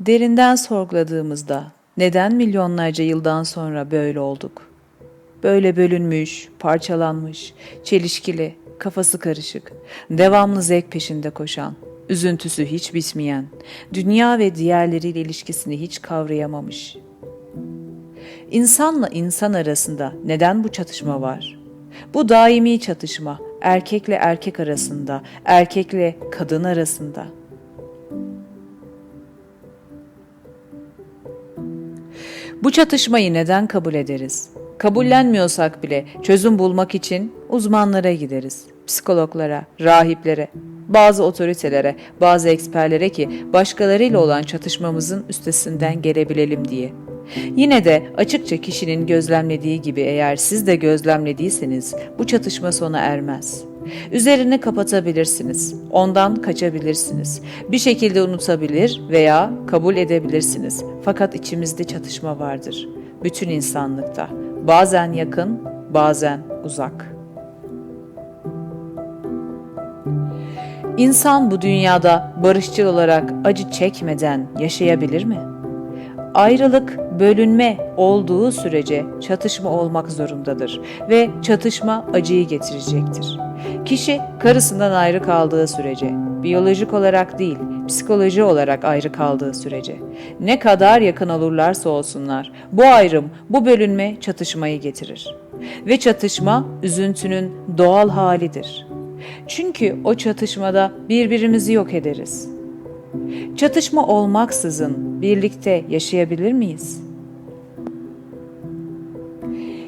Derinden sorguladığımızda neden milyonlarca yıldan sonra böyle olduk? Böyle bölünmüş, parçalanmış, çelişkili, kafası karışık, devamlı zevk peşinde koşan, üzüntüsü hiç bitmeyen, dünya ve diğerleriyle ilişkisini hiç kavrayamamış. İnsanla insan arasında neden bu çatışma var? Bu daimi çatışma erkekle erkek arasında, erkekle kadın arasında. Bu çatışmayı neden kabul ederiz? Kabullenmiyorsak bile çözüm bulmak için uzmanlara gideriz. Psikologlara, rahiplere, bazı otoritelere, bazı eksperlere ki başkalarıyla olan çatışmamızın üstesinden gelebilelim diye. Yine de açıkça kişinin gözlemlediği gibi eğer siz de gözlemlediyseniz bu çatışma sona ermez. Üzerini kapatabilirsiniz, ondan kaçabilirsiniz, bir şekilde unutabilir veya kabul edebilirsiniz. Fakat içimizde çatışma vardır. Bütün insanlıkta. Bazen yakın, bazen uzak. İnsan bu dünyada barışçıl olarak acı çekmeden yaşayabilir mi? Ayrılık, bölünme olduğu sürece çatışma olmak zorundadır ve çatışma acıyı getirecektir. Kişi karısından ayrı kaldığı sürece, biyolojik olarak değil, psikoloji olarak ayrı kaldığı sürece, ne kadar yakın olurlarsa olsunlar, bu ayrım, bu bölünme çatışmayı getirir. Ve çatışma üzüntünün doğal halidir. Çünkü o çatışmada birbirimizi yok ederiz. Çatışma olmaksızın birlikte yaşayabilir miyiz?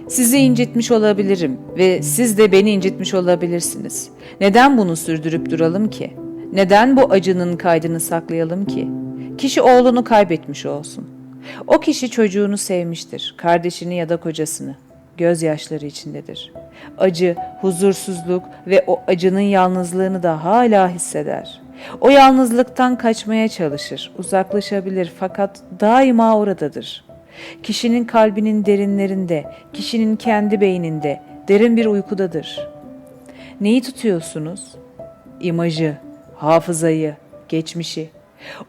Sizi incitmiş olabilirim ve siz de beni incitmiş olabilirsiniz. Neden bunu sürdürüp duralım ki? Neden bu acının kaydını saklayalım ki? Kişi oğlunu kaybetmiş olsun. O kişi çocuğunu sevmiştir, kardeşini ya da kocasını. Gözyaşları içindedir. Acı, huzursuzluk ve o acının yalnızlığını da hala hisseder. O yalnızlıktan kaçmaya çalışır, uzaklaşabilir fakat daima oradadır. Kişinin kalbinin derinlerinde, kişinin kendi beyninde derin bir uykudadır. Neyi tutuyorsunuz? İmajı, hafızayı, geçmişi.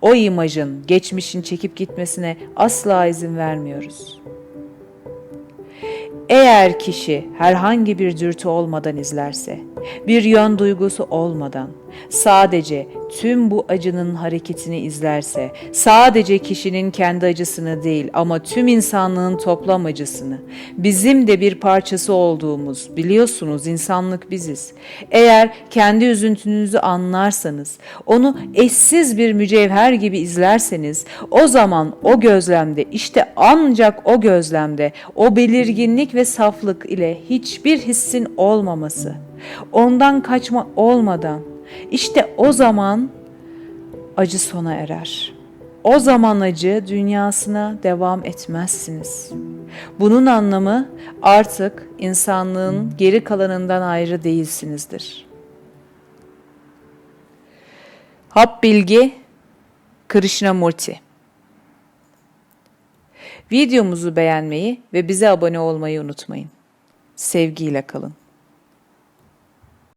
O imajın, geçmişin çekip gitmesine asla izin vermiyoruz. Eğer kişi herhangi bir dürtü olmadan izlerse, bir yön duygusu olmadan, sadece tüm bu acının hareketini izlerse, sadece kişinin kendi acısını değil ama tüm insanlığın toplam acısını, bizim de bir parçası olduğumuz, biliyorsunuz insanlık biziz. Eğer kendi üzüntünüzü anlarsanız, onu eşsiz bir mücevher gibi izlerseniz, o zaman o gözlemde, işte ancak o gözlemde, o belirginlik ve saflık ile hiçbir hissin olmaması, ondan kaçma olmadan, işte o zaman acı sona erer. O zaman acı dünyasına devam etmezsiniz. Bunun anlamı artık insanlığın geri kalanından ayrı değilsinizdir. Hap Bilgi Krishnamurti Videomuzu beğenmeyi ve bize abone olmayı unutmayın. Sevgiyle kalın.